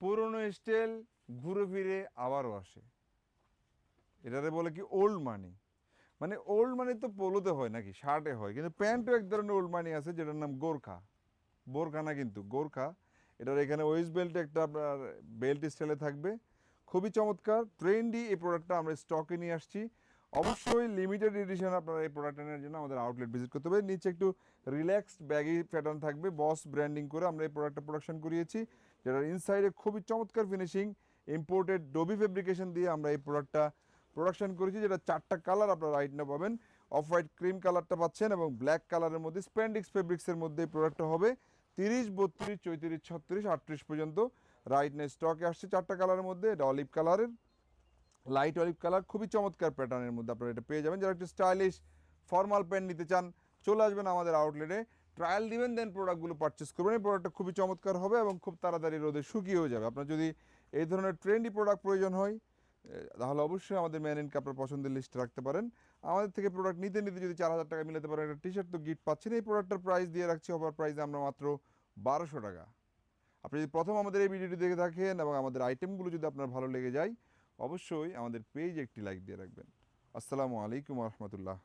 পুরনো স্টাইল ঘুরে ফিরে আবারও আসে। এটারে বলে কি ওল্ড মানি মানে ওল্ড মানি তো পোলোতে হয় নাকি, শার্টে হয়, কিন্তু প্যান্টও এক ধরনের ওল্ড মানি আছে যেটার নাম গোর্খা। বোরখা না কিন্তু, গোর্খা। এটার এখানে ওয়েস্ট বেল্টে একটা আপনার বেল্ট স্টাইলে থাকবে। খুবই চমৎকার ট্রেন্ডি এই প্রোডাক্টটা আমরা স্টকে নিয়ে আসছি। অবশ্যই লিমিটেড এডিশন আপনারা এই প্রোডাক্ট নেওয়ার জন্য আমাদের আউটলেট ভিজিট করতে হবে। নিচে একটু রিল্যাক্সড ব্যাগি প্যাটার্ন থাকবে। বস ব্র্যান্ডিং করে আমরা এই প্রোডাক্টটা প্রোডাকশন করিয়েছি। যেটার ইনসাইডে খুবই চমৎকার ফিনিশিং ইম্পোর্টেড ডবি ফেব্রিকেশন দিয়ে আমরা এই প্রোডাক্টটা প্রোডাকশন করেছি। যেটা চারটা কালার আপনারা রাইট না পাবেন। অফ হোয়াইট ক্রিম কালারটা পাচ্ছেন এবং ব্ল্যাক কালারের মধ্যে স্প্যান্ডিক্স ফেব্রিক্সের মধ্যে এই প্রোডাক্টটা হবে। তিরিশ, বত্রিশ, চৌত্রিশ, ছত্রিশ, আটত্রিশ পর্যন্ত। রাইট না স্টকে আসছে চারটা কালারের মধ্যে। এটা অলিভ কালারের লাইট অলিভ কালার খুবই চমৎকার প্যাটার্নের মধ্যে আপনারা এটা পেয়ে যাবেন। যারা একটু স্টাইলিশ ফর্মাল প্যান্ট নিতে চান, চলে আসবেন আমাদের আউটলেটে ট্রায়াল দিবেন দেন প্রোডাক্টগুলো পারচেস করবেন। এই প্রোডাক্টটা খুবই চমৎকার হবে এবং খুব তাড়াতাড়ি রোদে শুকিয়েও যাবে। আপনার যদি এই ধরনের ট্রেন্ডি প্রোডাক্ট প্রয়োজন হয় তাহলে অবশ্যই আমাদের ম্যান ইনকে আপনার পছন্দের লিস্টে রাখতে পারেন। আমাদের থেকে প্রোডাক্ট নিতে নিতে যদি চার হাজার টাকা মিলাতে পারেন, একটা টি শার্ট তো গিফট পাচ্ছেন। এই প্রোডাক্টটার প্রাইস দিয়ে রাখছি অফার প্রাইসে আমরা মাত্র বারোশো টাকা। আপনি যদি প্রথম আমাদের এই ভিডিওটি দেখে থাকেন এবং আমাদের আইটেমগুলো যদি আপনার ভালো লেগে যায় অবশ্যই আমাদের পেজ একটি লাইক দিয়ে রাখবেন। আসসালামু আলাইকুম রহমতুল্লাহ।